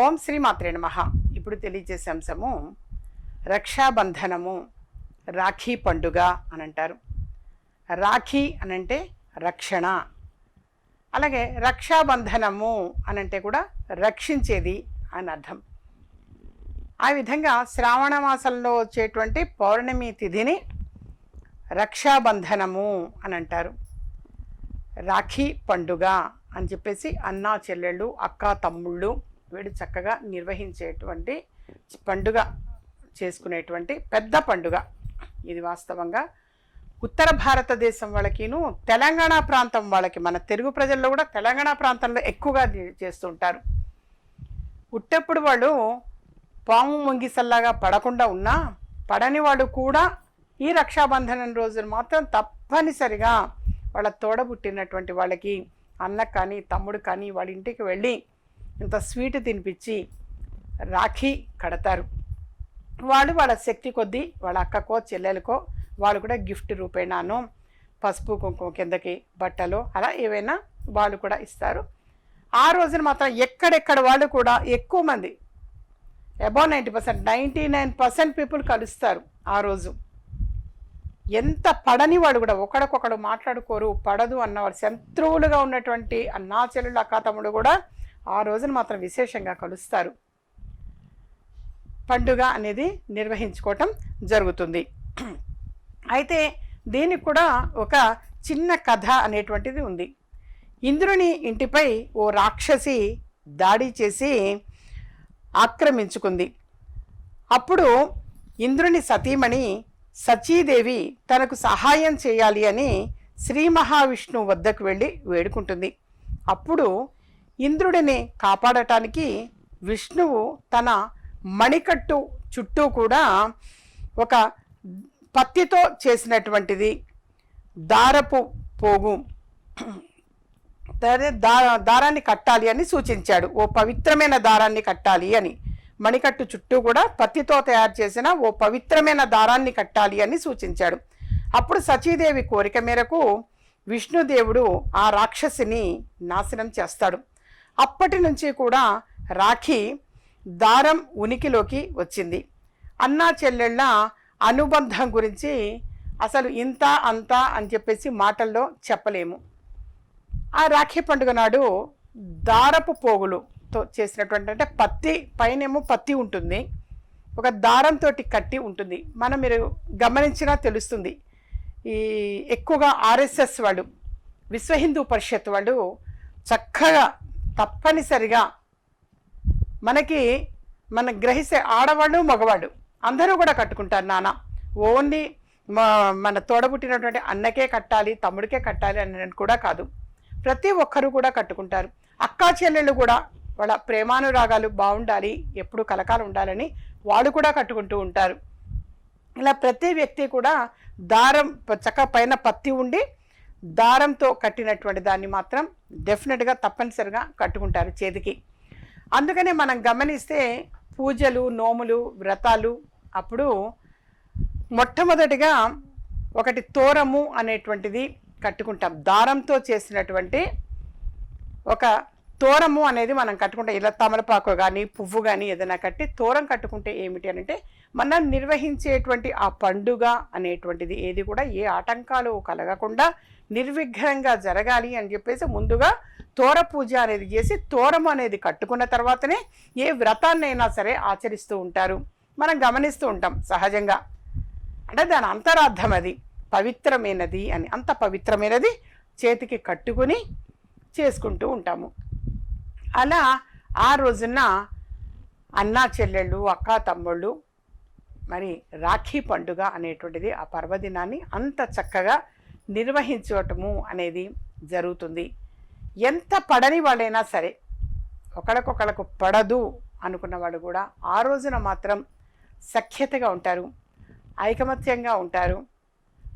ఓం శ్రీ మాత్రే నమః. ఇప్పుడు తెలియజేసే అంశము రక్షాబంధనము రాఖీ పండుగ అని అంటారు రాఖీ అనంటే రక్షణ. అలాగే రక్షాబంధనము అనంటే కూడా రక్షించేది అని అర్థం. ఆ విధంగా శ్రావణ మాసంలో వచ్చేటువంటి పౌర్ణమి తిథిని రక్షాబంధనము అని అంటారు రాఖీ పండుగ అని చెప్పేసి అన్నా చెల్లెళ్ళు అక్క తమ్ముళ్ళు వీడు చక్కగా నిర్వహించేటువంటి పండుగ చేసుకునేటువంటి పెద్ద పండుగ. ఇది వాస్తవంగా ఉత్తర భారతదేశం వాళ్ళకిను తెలంగాణ ప్రాంతం వాళ్ళకి మన తెలుగు ప్రజల్లో కూడా తెలంగాణ ప్రాంతంలో ఎక్కువగా చేస్తుంటారు. ఉట్టెప్పుడు వాళ్ళు పాము ముంగిసల్లాగా పడకుండా ఉన్నా పడని వాళ్ళు కూడా ఈ రక్షాబంధనం రోజున మాత్రం తప్పనిసరిగా వాళ్ళ తోడబుట్టినటువంటి వాళ్ళకి అన్న కానీ తమ్ముడు కానీ వాళ్ళ ఇంటికి వెళ్ళి ఇంత స్వీట్ తినిపించి రాఖీ కడతారు. వాళ్ళు వాళ్ళ శక్తి కొద్దీ వాళ్ళ అక్కకో చెల్లెలకో వాళ్ళు కూడా గిఫ్ట్ రూపేణాను పసుపు కుంకుమ కిందకి బట్టలు అలా ఏవైనా వాళ్ళు కూడా ఇస్తారు. ఆ రోజున మాత్రం ఎక్కడెక్కడ వాళ్ళు కూడా ఎక్కువ మంది above ninety percent ninety nine percent people కలుస్తారు ఆ రోజు. ఎంత పడని వాడు కూడా ఒకడికొకడు మాట్లాడుకోరు పడదు అన్నవాడు శత్రువులుగా ఉన్నటువంటి అన్నా చెల్లెలు అక్క తమ్ముడు కూడా ఆ రోజున మాత్రం విశేషంగా కలుస్తారు. పండుగ అనేది నిర్వహించుకోవటం జరుగుతుంది. అయితే దీనికి కూడా ఒక చిన్న కథ అనేటువంటిది ఉంది. ఇంద్రుని ఇంటిపై ఓ రాక్షసి దాడి చేసి ఆక్రమించుకుంది. అప్పుడు ఇంద్రుని సతీమణి సచీదేవి తనకు సహాయం చేయాలి అని శ్రీ మహావిష్ణువు వద్దకు వెళ్ళి వేడుకుంటుంది. అప్పుడు ఇంద్రుడిని కాపాడటానికి విష్ణువు తన మణికట్టు చుట్టూ కూడా ఒక పత్తితో చేసినటువంటిది దారపు పోగు. దా దారాన్ని కట్టాలి అని సూచించాడు. ఓ పవిత్రమైన దారాన్ని కట్టాలి అని. మణికట్టు చుట్టూ కూడా పత్తితో తయారు చేసిన ఓ పవిత్రమైన దారాన్ని కట్టాలి అని సూచించాడు. అప్పుడు సచీదేవి కోరిక మేరకు విష్ణుదేవుడు ఆ రాక్షసిని నాశనం చేస్తాడు. అప్పటి నుంచి కూడా రాఖీ దారం ఉనికిలోకి వచ్చింది. అన్నా చెల్లెళ్ళ అనుబంధం గురించి అసలు ఇంత అంత అని చెప్పేసి మాటల్లో చెప్పలేము. ఆ రాఖీ పండుగ నాడు దారపు పోగులుతో చేసినటువంటి అంటే పత్తి పైనేమో పత్తి ఉంటుంది. ఒక దారంతో కట్టి ఉంటుంది. మనం మీరు గమనించినా తెలుస్తుంది. ఈ ఎక్కువగా ఆర్ఎస్ఎస్ వాళ్ళు విశ్వ హిందూ పరిషత్ వాళ్ళు చక్కగా తప్పనిసరిగా మనకి మన గ్రహిస్తే ఆడవాళ్ళు మగవాళ్ళు అందరూ కూడా కట్టుకుంటారు నాన్న. ఓన్లీ మా- మన తోడబుట్టినటువంటి అన్నకే కట్టాలి తమ్ముడికే కట్టాలి అని కూడా కాదు. ప్రతి ఒక్కరు కూడా కట్టుకుంటారు. అక్కా చెల్లెళ్ళు కూడా వాళ్ళ ప్రేమానురాగాలు బాగుండాలి ఎప్పుడు కలకాలం ఉండాలని వాళ్ళు కూడా కట్టుకుంటూ ఉంటారు. ఇలా ప్రతి వ్యక్తి కూడా దారం చక్క పైన పత్తి ఉండి దారంతో కట్టినటువంటి దాన్ని మాత్రం డెఫినెట్గా తప్పనిసరిగా కట్టుకుంటారు చేతికి. అందుకనే మనం గమనిస్తే పూజలు నోములు వ్రతాలు అప్పుడు మొట్టమొదటిగా ఒకటి తోరము అనేటువంటిది కట్టుకుంటాం. దారంతో చేసినటువంటి ఒక తోరము అనేది మనం కట్టుకుంటే. ఇలా తమలపాకు కానీ పువ్వు కానీ ఏదైనా కట్టి తోరం కట్టుకుంటే ఏమిటి అని అంటే మనం నిర్వహించేటువంటి ఆ పండుగ అనేటువంటిది ఏది కూడా ఏ ఆటంకాలు కలగకుండా నిర్విఘ్నంగా జరగాలి అని చెప్పేసి ముందుగా తోర పూజ అనేది చేసి తోరం అనేది కట్టుకున్న తర్వాతనే ఏ వ్రతాన్నైనా సరే ఆచరిస్తూ ఉంటారు. మనం గమనిస్తూ ఉంటాం సహజంగా. అంటే దాని అంతరార్థం అది. పవిత్రమైనది అని. అంత పవిత్రమైనది చేతికి కట్టుకుని చేసుకుంటూ ఉంటాము. అలా ఆ రోజున అన్నా చెల్లెళ్ళు అక్క తమ్ముళ్ళు మరి రాఖీ పండుగ అనేటువంటిది ఆ పర్వదినాన్ని అంత చక్కగా నిర్వహించటము అనేది జరుగుతుంది. ఎంత పడని వాళ్ళైనా సరే ఒకళ్ళకొకళ్ళకు పడదు అనుకున్న వాళ్ళు కూడా ఆ రోజున మాత్రం సఖ్యతగా ఉంటారు ఐకమత్యంగా ఉంటారు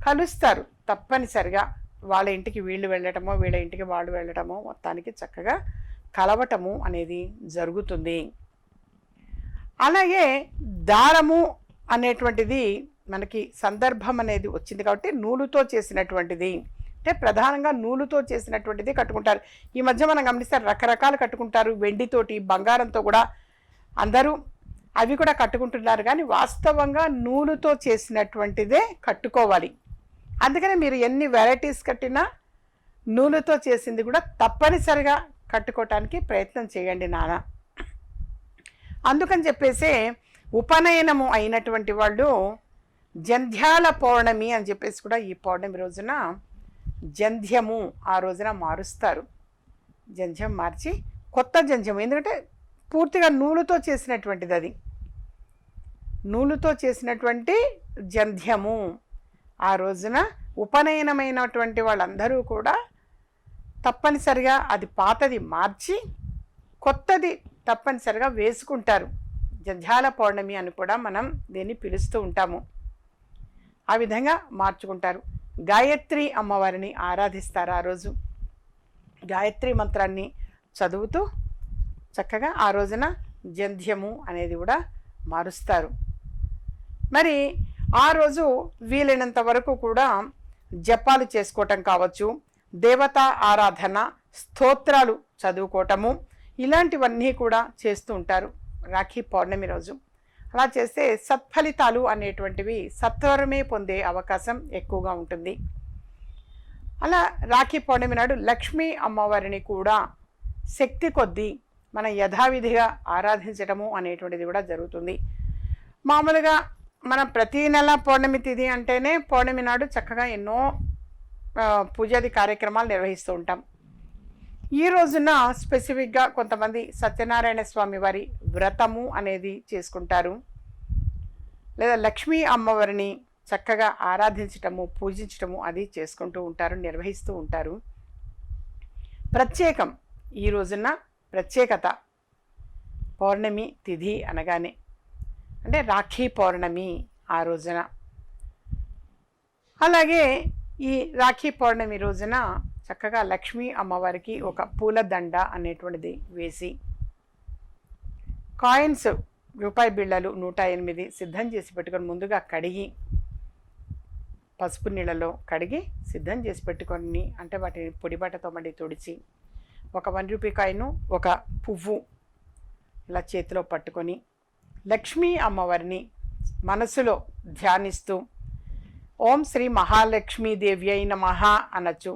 కలుస్తారు తప్పనిసరిగా. వాళ్ళ ఇంటికి వీళ్ళు వెళ్ళటమో వీళ్ళ ఇంటికి వాళ్ళు వెళ్ళటమో మొత్తానికి చక్కగా కలవటము అనేది జరుగుతుంది. అలాగే దారము అనేటువంటిది మనకి సందర్భం అనేది వచ్చింది కాబట్టి నూలుతో చేసినటువంటిది. అంటే ప్రధానంగా నూలుతో చేసినటువంటిది కట్టుకుంటారు. ఈ మధ్య మనం గమనిస్తే రకరకాలు కట్టుకుంటారు. వెండితోటి బంగారంతో కూడా అందరూ అవి కూడా కట్టుకుంటున్నారు. కానీ వాస్తవంగా నూలుతో చేసినటువంటిదే కట్టుకోవాలి. అందుకని మీరు ఎన్ని వెరైటీస్ కట్టినా నూలుతో చేసింది కూడా తప్పనిసరిగా కట్టుకోవటానికి ప్రయత్నం చేయండి నాన్న. అందుకని చెప్పేసి ఉపనయనము అయినటువంటి వాళ్ళు జంధ్యాల పౌర్ణమి అని చెప్పేసి కూడా ఈ పౌర్ణమి రోజున జంధ్యము ఆ రోజున మారుస్తారు. జంధ్యం మార్చి కొత్త జంధ్యం ఎందుకంటే పూర్తిగా నూలుతో చేసినటువంటిది అది. నూలుతో చేసినటువంటి జంధ్యము ఆ రోజున ఉపనయనమైనటువంటి వాళ్ళందరూ కూడా తప్పనిసరిగా అది పాతది మార్చి కొత్తది తప్పనిసరిగా వేసుకుంటారు. జంధ్యాల పౌర్ణమి అని కూడా మనం దీన్ని పిలుస్తూ ఉంటాము. ఆ విధంగా మార్చుకుంటారు. గాయత్రి అమ్మవారిని ఆరాధిస్తారు ఆ రోజు. గాయత్రి మంత్రాన్ని చదువుతూ చక్కగా ఆ రోజున జంధ్యము అనేది కూడా మారుస్తారు. మరి ఆ రోజు వీలైనంత వరకు కూడా జపాలు చేసుకోవటం కావచ్చు దేవతా ఆరాధన స్తోత్రాలు చదువుకోవటము ఇలాంటివన్నీ కూడా చేస్తూ ఉంటారు రాఖీ పౌర్ణమి రోజు. అలా చేస్తే సత్ఫలితాలు అనేటువంటివి సత్వరమే పొందే అవకాశం ఎక్కువగా ఉంటుంది. అలా రాఖీ పౌర్ణమి నాడు లక్ష్మీ అమ్మవారిని కూడా శక్తి కొద్దీ మనం యథావిధిగా ఆరాధించడము అనేటువంటిది కూడా జరుగుతుంది. మామూలుగా మనం ప్రతీ నెల పౌర్ణమి తిథి అంటేనే పౌర్ణమి నాడు చక్కగా ఎన్నో పూజాది కార్యక్రమాలు నిర్వహిస్తూ ఉంటాం. ఈ రోజున స్పెసిఫిక్గా కొంతమంది సత్యనారాయణ స్వామి వారి వ్రతము అనేది చేసుకుంటారు. లేదా లక్ష్మీ అమ్మవారిని చక్కగా ఆరాధించటము పూజించటము అది చేసుకుంటూ ఉంటారు నిర్వహిస్తూ ఉంటారు. ప్రత్యేకం ఈ రోజున ప్రత్యేకత. పౌర్ణమి తిథి అనగానే అంటే రాఖీ పౌర్ణమి ఆ రోజున. అలాగే ఈ రాఖీ పౌర్ణమి రోజున చక్కగా లక్ష్మీ అమ్మవారికి ఒక పూలదండ అనేటువంటిది వేసి కాయిన్స్ రూపాయి బిళ్ళలు నూట ఎనిమిది సిద్ధం చేసి పెట్టుకొని ముందుగా కడిగి పసుపు నీళ్ళలో కడిగి సిద్ధం చేసి పెట్టుకొని అంటే వాటిని పొడిబట్టతో మళ్ళీ తుడిచి ఒక వన్ రూపీ కాయిను ఒక పువ్వు ఇలా చేతిలో పట్టుకొని లక్ష్మీ అమ్మవారిని మనసులో ధ్యానిస్తూ ఓం శ్రీ మహాలక్ష్మీదేవి అయిన మహా అనొచ్చు.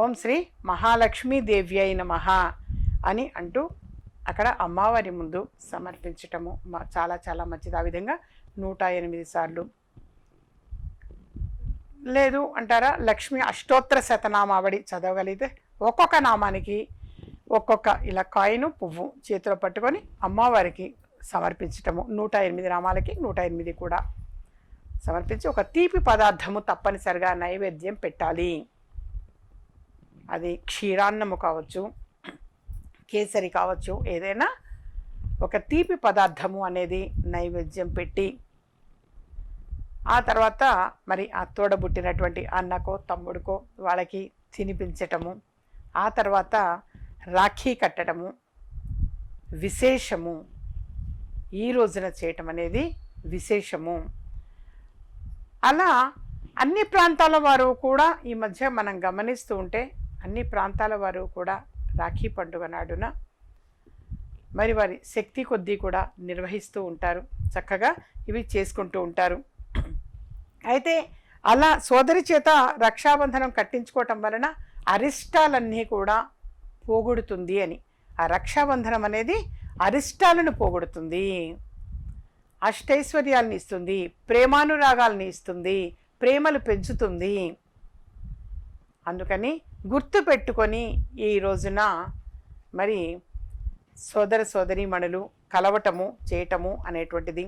ఓం శ్రీ మహాలక్ష్మీదేవి అయిన మహా అని అంటూ అక్కడ అమ్మవారి ముందు సమర్పించటము చాలా చాలా మంచిది. ఆ విధంగా నూట ఎనిమిది సార్లు. లేదు అంటారా లక్ష్మి అష్టోత్తర శతనామావళి చదవగలిగితే ఒక్కొక్క నామానికి ఒక్కొక్క ఇలా కాయిను పువ్వు చేతిలో పట్టుకొని అమ్మవారికి సమర్పించటము. నూట ఎనిమిది నామాలకి నూట ఎనిమిది కూడా. సమర్పించి ఒక తీపి పదార్థము తప్పనిసరిగా నైవేద్యం పెట్టాలి. అది క్షీరాన్నము కావచ్చు కేసరి కావచ్చు ఏదైనా ఒక తీపి పదార్థము అనేది నైవేద్యం పెట్టి ఆ తర్వాత మరి ఆ తోడబుట్టినటువంటి అన్నకో తమ్ముడికో వాళ్ళకి తినిపించటము ఆ తర్వాత రాఖీ కట్టడము విశేషము ఈ రోజున చేయటం అనేది విశేషము. అలా అన్ని ప్రాంతాల వారు కూడా ఈ మధ్య మనం గమనిస్తూ ఉంటే అన్ని ప్రాంతాల వారు కూడా రాఖీ పండుగ నాడున మరి వారి శక్తి కొద్దీ కూడా నిర్వహిస్తూ ఉంటారు. చక్కగా ఇవి చేసుకుంటూ ఉంటారు. అయితే అలా సోదరి చేత రక్షాబంధనం కట్టించుకోవటం వలన అరిష్టాలన్నీ కూడా పోగొడుతుంది అని. ఆ రక్షాబంధనం అనేది అరిష్టాలను పోగొడుతుంది. అష్టైశ్వర్యాలను ఇస్తుంది ప్రేమానురాగాలను ఇస్తుంది ప్రేమలు పెంచుతుంది. అందుకని గుర్తు పెట్టుకొని ఈ రోజున మరి సోదర సోదరీమణులు కలవటము చేయటము అనేటువంటిది.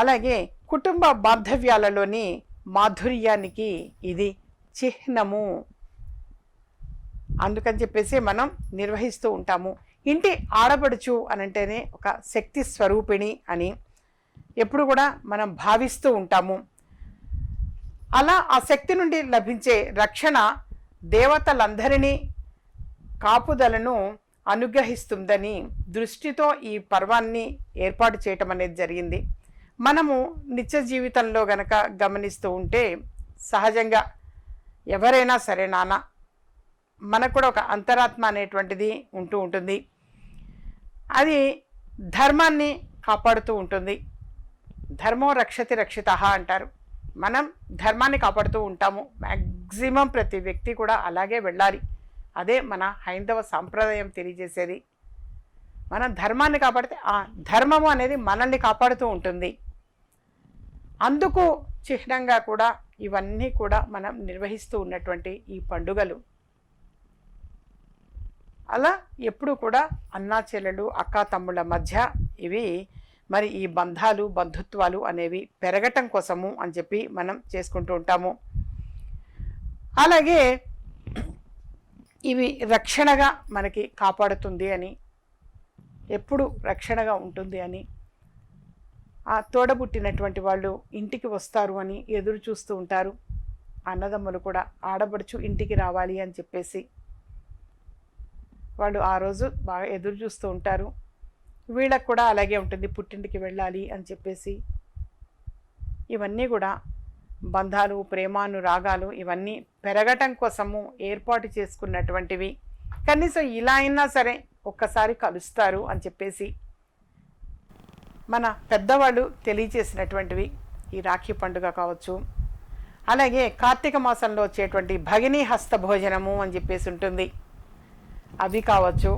అలాగే కుటుంబ బాంధవ్యాలలోని మాధుర్యానికి ఇది చిహ్నము. అందుకని చెప్పేసి మనం నిర్వహిస్తూ ఉంటాము. ఇంటి ఆడపడుచు అని అంటేనే ఒక శక్తి స్వరూపిణి అని. ఎప్పుడు కూడా మనం భావిస్తూ ఉంటాము. అలా ఆ శక్తి నుండి లభించే రక్షణ దేవతలందరినీ కాపుదలను అనుగ్రహిస్తుందని దృష్టితో ఈ పర్వాన్ని ఏర్పాటు చేయటం అనేది జరిగింది. మనము నిత్య జీవితంలో గనక గమనిస్తూ ఉంటే సహజంగా ఎవరైనా సరే నాన్న మనకు కూడా ఒక అంతరాత్మ అనేటువంటిది ఉంటూ ఉంటుంది. అది ధర్మాన్ని కాపాడుతూ ఉంటుంది. ధర్మో రక్షతి రక్షిత అంటారు. మనం ధర్మాన్ని కాపాడుతూ ఉంటాము. మ్యాక్సిమం ప్రతి వ్యక్తి కూడా అలాగే వెళ్ళాలి. అదే మన హైందవ సాంప్రదాయం తెలియజేసేది. మనం ధర్మాన్ని కాపాడితే ఆ ధర్మము అనేది మనల్ని కాపాడుతూ ఉంటుంది. అందుకు చిహ్నంగా కూడా ఇవన్నీ కూడా మనం నిర్వహిస్తూ ఉన్నటువంటి ఈ పండుగలు. అలా ఎప్పుడు కూడా అన్నా చెల్లెలు అక్కా తమ్ముళ్ళ మధ్య ఇవి మరి ఈ బంధాలు బంధుత్వాలు అనేవి పెరగటం కోసము అని చెప్పి మనం చేసుకుంటూ ఉంటాము. అలాగే ఇవి రక్షణగా మనకి కాపాడుతుంది అని ఎప్పుడు రక్షణగా ఉంటుంది అని ఆ తోడబుట్టినటువంటి వాళ్ళు ఇంటికి వస్తారు అని ఎదురు చూస్తూ ఉంటారు. అన్నదమ్ములు కూడా ఆడబడుచు ఇంటికి రావాలి అని చెప్పేసి వాళ్ళు ఆ రోజు బాగా ఎదురు చూస్తూ ఉంటారు. వీళ్ళకు కూడా అలాగే ఉంటుంది. పుట్టింటికి వెళ్ళాలి అని చెప్పేసి ఇవన్నీ కూడా బంధాలు ప్రేమాను రాగాలు ఇవన్నీ పెరగటం కోసము ఏర్పాటు చేసుకున్నటువంటివి. కనీసం ఇలా అయినా సరే ఒక్కసారి కలుస్తారు అని చెప్పేసి మన పెద్దవాళ్ళు తెలియచేసినటువంటివి ఈ రాఖీ పండుగ కావచ్చు. అలాగే కార్తీక మాసంలో వచ్చేటువంటి భగిని హస్త భోజనము అని చెప్పేసి ఉంటుంది. అవి కావచ్చు.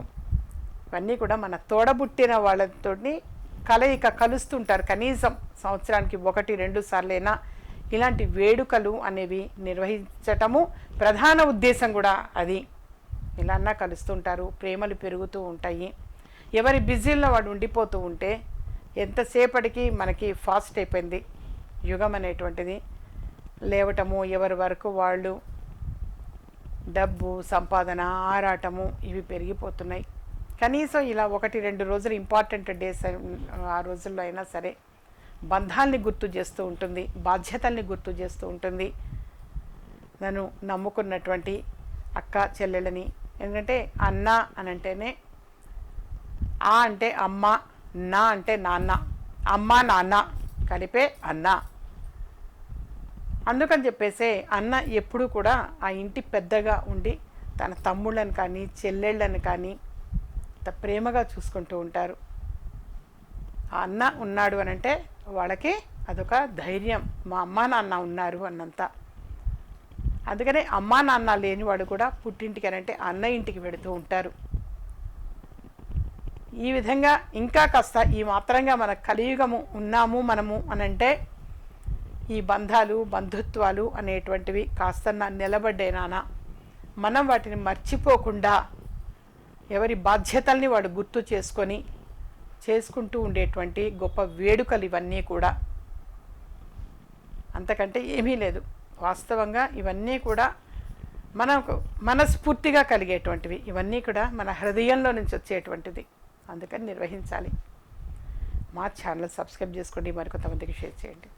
ఇవన్నీ కూడా మన తోడబుట్టిన వాళ్ళతో కలయిక కలుస్తుంటారు కనీసం సంవత్సరానికి ఒకటి రెండు సార్లైనా. ఇలాంటి వేడుకలు అనేవి నిర్వహించటము ప్రధాన ఉద్దేశం కూడా అది. ఇలా కలుస్తుంటారు ప్రేమలు పెరుగుతూ ఉంటాయి. ఎవరి బిజీల్లో వాడు ఉండిపోతూ ఉంటే ఎంతసేపటికి మనకి ఫాస్ట్ అయిపోయింది యుగం అనేటువంటిది. లేవటము ఎవరి వరకు వాళ్ళు డబ్బు సంపాదన ఆరాటము ఇవి పెరిగిపోతున్నాయి. కనీసం ఇలా ఒకటి రెండు రోజులు ఇంపార్టెంట్ డేస్ ఆ రోజుల్లో అయినా సరే బంధాల్ని గుర్తు చేస్తూ ఉంటుంది బాధ్యతల్ని గుర్తు చేస్తూ ఉంటుంది. నన్ను నమ్ముకున్నటువంటి అక్క చెల్లెళ్ళని ఎందుకంటే అన్న అని అంటేనే ఆ అంటే అమ్మ నా అంటే నాన్న అమ్మ నాన్న కలిపే అన్న. అందుకని చెప్పేసే అన్న ఎప్పుడు కూడా ఆ ఇంటి పెద్దగా ఉండి తన తమ్ముళ్ళని కానీ చెల్లెళ్ళని కానీ అంత ప్రేమగా చూసుకుంటూ ఉంటారు. ఆ అన్న ఉన్నాడు అని అంటే వాళ్ళకి అదొక ధైర్యం. మా అమ్మా నాన్న ఉన్నారు అన్నంత. అందుకనే అమ్మా నాన్న లేనివాడు కూడా పుట్టింటికి అని అంటే అన్న ఇంటికి వెళుతూ ఉంటారు. ఈ విధంగా ఇంకా కాస్త ఈ మాత్రంగా మన కలియుగము ఉన్నాము మనము అని అంటే ఈ బంధాలు బంధుత్వాలు అనేటువంటివి కాస్త నిలబడ్డేనానా మనం వాటిని మర్చిపోకుండా ఎవరి బాధ్యతల్ని వాడు గుర్తు చేసుకొని చేసుకుంటూ ఉండేటువంటి గొప్ప వేడుకలు ఇవన్నీ కూడా. అంతకంటే ఏమీ లేదు. వాస్తవంగా ఇవన్నీ కూడా మనకు మనస్ఫూర్తిగా కలిగేటువంటివి. ఇవన్నీ కూడా మన హృదయంలో నుంచి వచ్చేటువంటిది. అందుకని నిర్వహించాలి. మా ఛానల్ సబ్స్క్రైబ్ చేసుకోండి. మరికొంతమందికి షేర్ చేయండి.